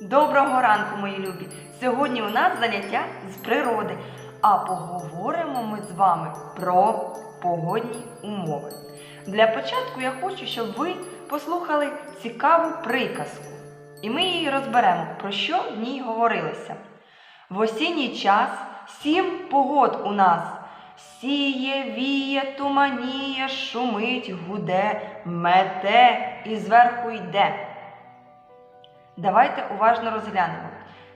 Доброго ранку, мої любі! Сьогодні у нас заняття з природи, а поговоримо ми з вами про погодні умови. Для початку я хочу, щоб ви послухали цікаву приказку, і ми її розберемо, про що в ній говорилося. В осінній час сім погод у нас сіє, віє, туманіє, шумить, гуде, мете і зверху йде. Давайте уважно розглянемо.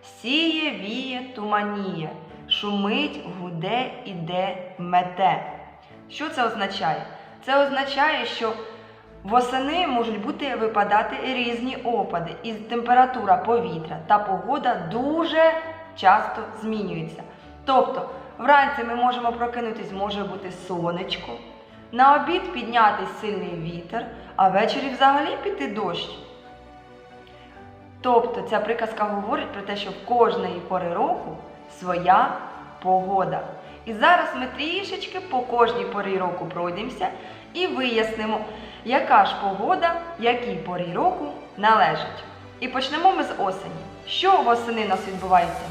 Сіє, віє, туманіє, шумить, гуде, іде, мете. Що це означає? Це означає, що восени можуть бути випадати різні опади, і температура повітря та погода дуже часто змінюється. Тобто, вранці ми можемо прокинутись, може бути сонечко, на обід піднятись сильний вітер, а ввечері взагалі піти дощ. Тобто ця приказка говорить про те, що в кожної пори року своя погода. І зараз ми трішечки по кожній порі року пройдемося і вияснимо, яка ж погода якій порі року належить. І почнемо ми з осені. Що восени в нас відбувається?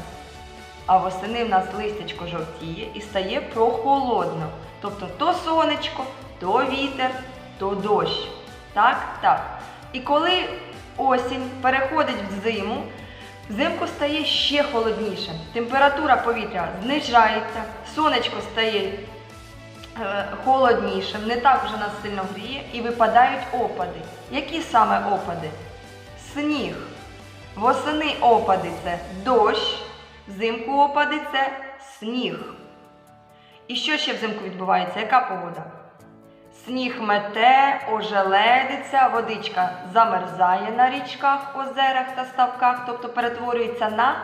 А восени в нас листячко жовтіє і стає прохолодно. Тобто то сонечко, то вітер, то дощ. Так, так. І коли осінь переходить в зиму, взимку стає ще холодніше. Температура повітря знижається, сонечко стає е, холоднішим, не так вже нас сильно гріє і випадають опади. Які саме опади? Сніг. Восени опади це дощ, взимку опади це сніг. І що ще взимку відбувається? Яка погода? Сніг мете, ожеледиться, водичка замерзає на річках, озерах та ставках, тобто перетворюється на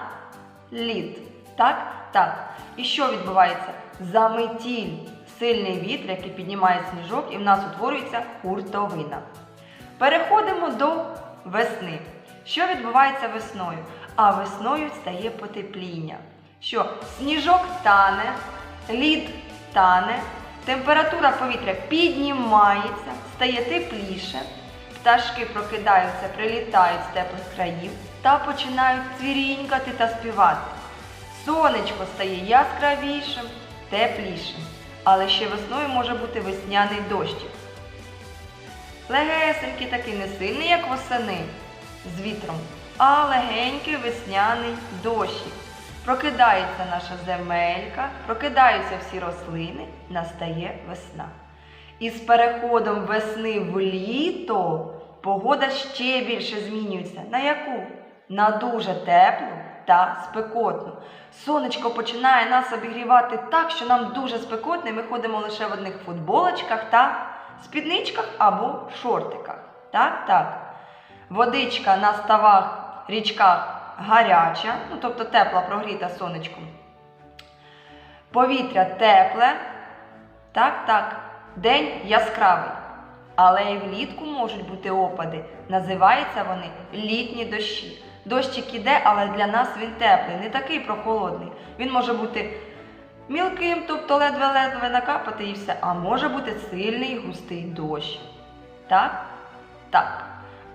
лід. Так? Так. І що відбувається? Заметіль. Сильний вітер, який піднімає сніжок, і в нас утворюється хуртовина. Переходимо до весни. Що відбувається весною? А весною стає потепління. Що сніжок тане, лід тане, температура повітря піднімається, стає тепліше, пташки прокидаються, прилітають з теплих країв та починають цвірінькати та співати. Сонечко стає яскравішим, теплішим, але ще весною може бути весняний дощик. Легесенький такий не сильний, як восени з вітром, а легенький весняний дощик. Прокидається наша земелька, прокидаються всі рослини, настає весна. І з переходом весни в літо погода ще більше змінюється. На яку? На дуже теплу та спекотну. Сонечко починає нас обігрівати так, що нам дуже спекотно, і ми ходимо лише в одних футболочках та спідничках або шортиках. Так, так. Водичка на ставах, річках гаряча, ну тобто тепла, прогріта сонечком. Повітря тепле. Так, так. День яскравий. Але і влітку можуть бути опади. Називаються вони літні дощі. Дощик іде, але для нас він теплий, не такий прохолодний. Він може бути мілким, тобто ледве-ледве накапати і все, а може бути сильний густий дощ. Так? Так.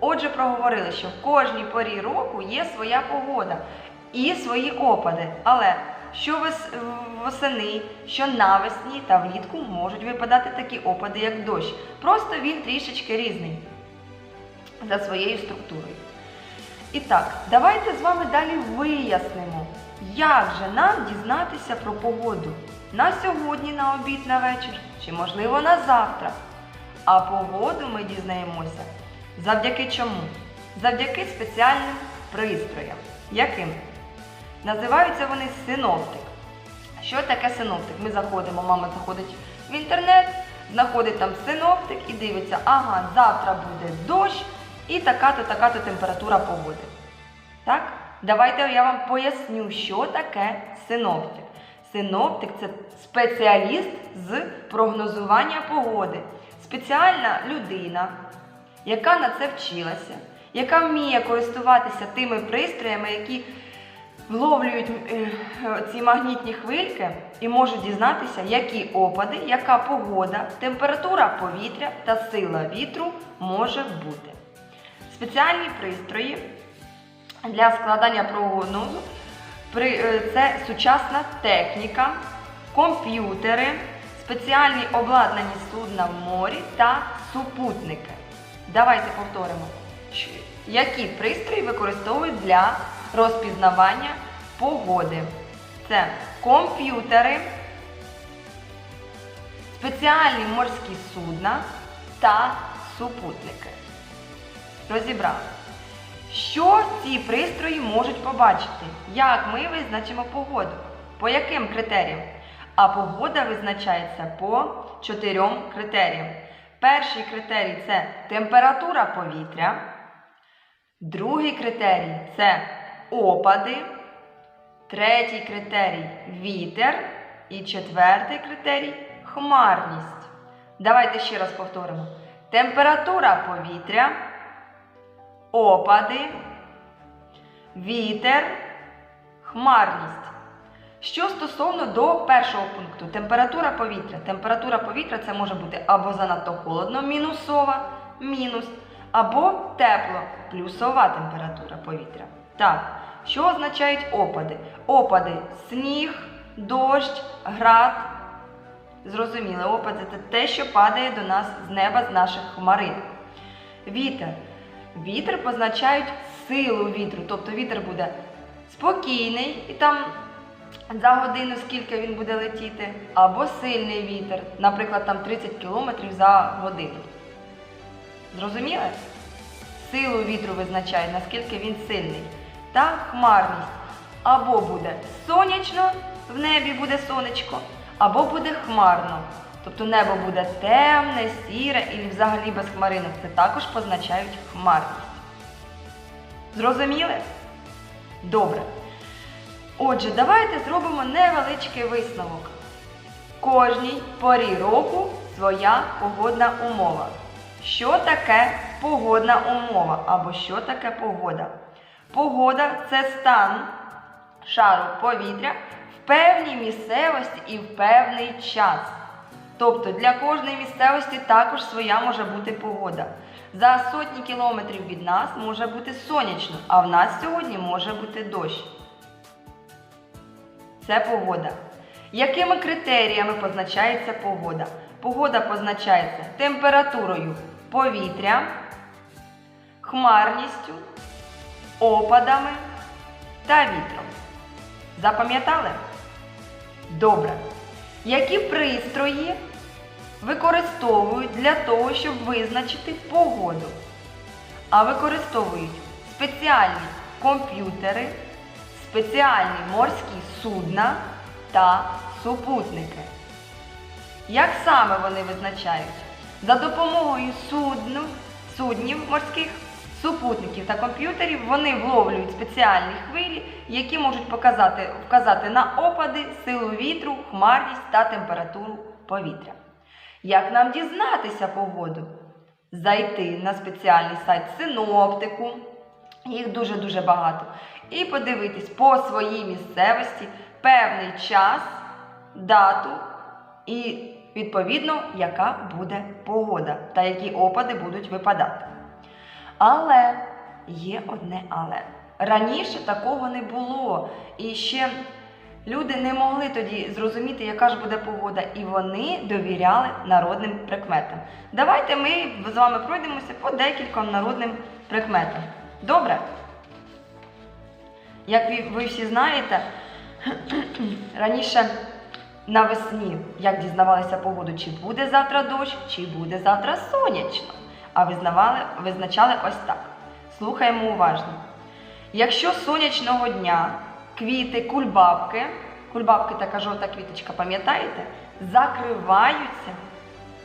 Отже, проговорили, що в кожній порі року є своя погода і свої опади. Але що восени, що навесні та влітку можуть випадати такі опади, як дощ. Просто він трішечки різний за своєю структурою. І так, давайте з вами далі вияснимо, як же нам дізнатися про погоду на сьогодні, на обід, на вечір, чи можливо на завтра. А погоду ми дізнаємося завдяки чому? Завдяки спеціальним пристроям. Яким? Називаються вони синоптик. Що таке синоптик? Ми заходимо, мама заходить в інтернет, знаходить там синоптик і дивиться, ага, завтра буде дощ і така-то, така-то температура погоди. Так? Давайте я вам поясню, що таке синоптик. Синоптик це спеціаліст з прогнозування погоди. Спеціальна людина, яка на це вчилася, яка вміє користуватися тими пристроями, які вловлюють е, ці магнітні хвильки і можуть дізнатися, які опади, яка погода, температура повітря та сила вітру може бути. Спеціальні пристрої для складання прогнозу е, це сучасна техніка, комп'ютери, спеціальні обладнані судна в морі та супутники. Давайте повторимо, які пристрої використовують для розпізнавання погоди. Це комп'ютери, спеціальні морські судна та супутники. Розібрали. Що ці пристрої можуть побачити? Як ми визначимо погоду? По яким критеріям? А погода визначається по чотирьом критеріям. Перший критерій це температура повітря. Другий критерій це опади. Третій критерій вітер. І четвертий критерій хмарність. Давайте ще раз повторимо. Температура повітря, опади, вітер, хмарність. Що стосовно до першого пункту, температура повітря. Температура повітря це може бути або занадто холодно, мінусова, мінус, або тепло, плюсова температура повітря. Так, що означають опади? Опади сніг, дощ, град. Зрозуміли, опади це те, що падає до нас з неба з наших хмарин. Вітер. Вітер позначають силу вітру, тобто вітер буде спокійний і там за годину скільки він буде летіти, або сильний вітер, наприклад, там 30 км за годину. Зрозуміли? Силу вітру визначає, наскільки він сильний. Та хмарність. Або буде сонячно, в небі буде сонечко, або буде хмарно. Тобто небо буде темне, сіре і взагалі без хмаринок. Це також позначають хмарність. Зрозуміли? Добре. Отже, давайте зробимо невеличкий висновок. Кожній порі року своя погодна умова. Що таке погодна умова або що таке погода? Погода це стан шару повітря в певній місцевості і в певний час. Тобто для кожної місцевості також своя може бути погода. За сотні кілометрів від нас може бути сонячно, а в нас сьогодні може бути дощ. Це погода. Якими критеріями позначається погода? Погода позначається температурою повітря, хмарністю, опадами та вітром. Запам'ятали? Добре. Які пристрої використовують для того, щоб визначити погоду? А використовують спеціальні комп'ютери, спеціальні морські судна та супутники. Як саме вони визначають? За допомогою судну, суднів морських, супутників та комп'ютерів вони вловлюють спеціальні хвилі, які можуть показати, вказати на опади, силу вітру, хмарність та температуру повітря. Як нам дізнатися погоду? Зайти на спеціальний сайт синоптику, їх дуже-дуже багато, і подивитись по своїй місцевості певний час, дату і, відповідно, яка буде погода та які опади будуть випадати. Але є одне але. Раніше такого не було. І ще люди не могли тоді зрозуміти, яка ж буде погода, і вони довіряли народним прикметам. Давайте ми з вами пройдемося по декільком народним прикметам. Добре? Як ви, всі знаєте, раніше навесні, як дізнавалися погоду, чи буде завтра дощ, чи буде завтра сонячно. А визнавали, визначали ось так. Слухаємо уважно. Якщо сонячного дня квіти, кульбабки, кульбабки така жовта квіточка, пам'ятаєте, закриваються,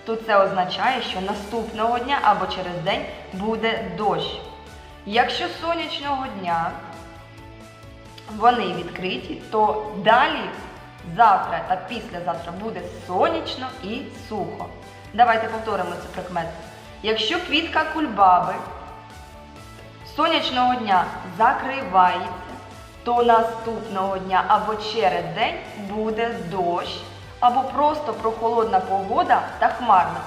то це означає, що наступного дня або через день буде дощ. Якщо сонячного дня вони відкриті, то далі завтра та післязавтра буде сонячно і сухо. Давайте повторимо цей прикмет. Якщо квітка кульбаби сонячного дня закривається, то наступного дня або через день буде дощ, або просто прохолодна погода та хмарна.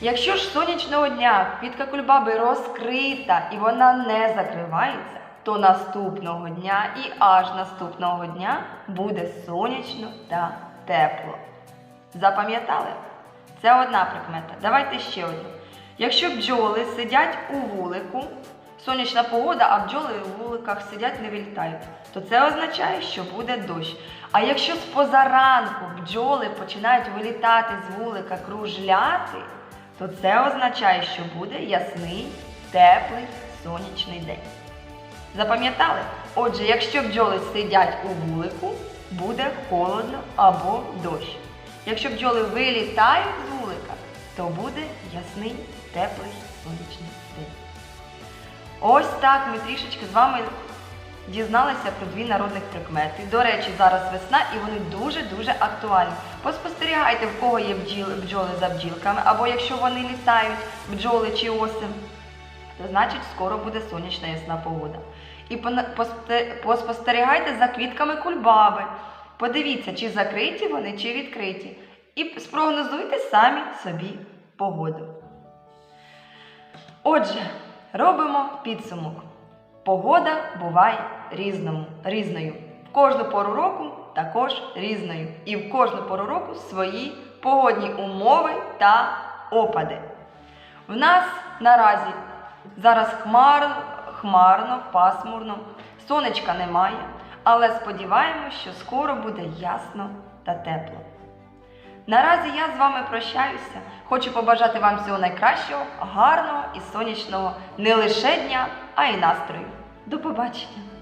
Якщо ж сонячного дня квітка кульбаби розкрита і вона не закривається, то наступного дня і аж наступного дня буде сонячно та тепло. Запам'ятали? Це одна прикмета. Давайте ще одну. Якщо бджоли сидять у вулику, сонячна погода, а бджоли у вуликах сидять, не вилітають, то це означає, що буде дощ. А якщо з позаранку бджоли починають вилітати з вулика, кружляти, то це означає, що буде ясний, теплий сонячний день. Запам'ятали? Отже, якщо бджоли сидять у вулику, буде холодно або дощ. Якщо бджоли вилітають з вулика, то буде ясний, теплий сонячний день. Ось так ми трішечки з вами дізналися про дві народних прикмети. До речі, зараз весна і вони дуже-дуже актуальні. Поспостерігайте, в кого є бджіли, бджоли за бджілками, або якщо вони літають, бджоли чи осим, то значить скоро буде сонячна ясна погода. І поспостерігайте за квітками кульбаби. Подивіться, чи закриті вони, чи відкриті. І спрогнозуйте самі собі погоду. Отже, робимо підсумок. Погода буває різному, різною. В кожну пору року також різною. І в кожну пору року свої погодні умови та опади. В нас наразі зараз хмарно, хмарно, пасмурно, сонечка немає, але сподіваємось, що скоро буде ясно та тепло. Наразі я з вами прощаюся. Хочу побажати вам всього найкращого, гарного і сонячного не лише дня, а й настрою. До побачення!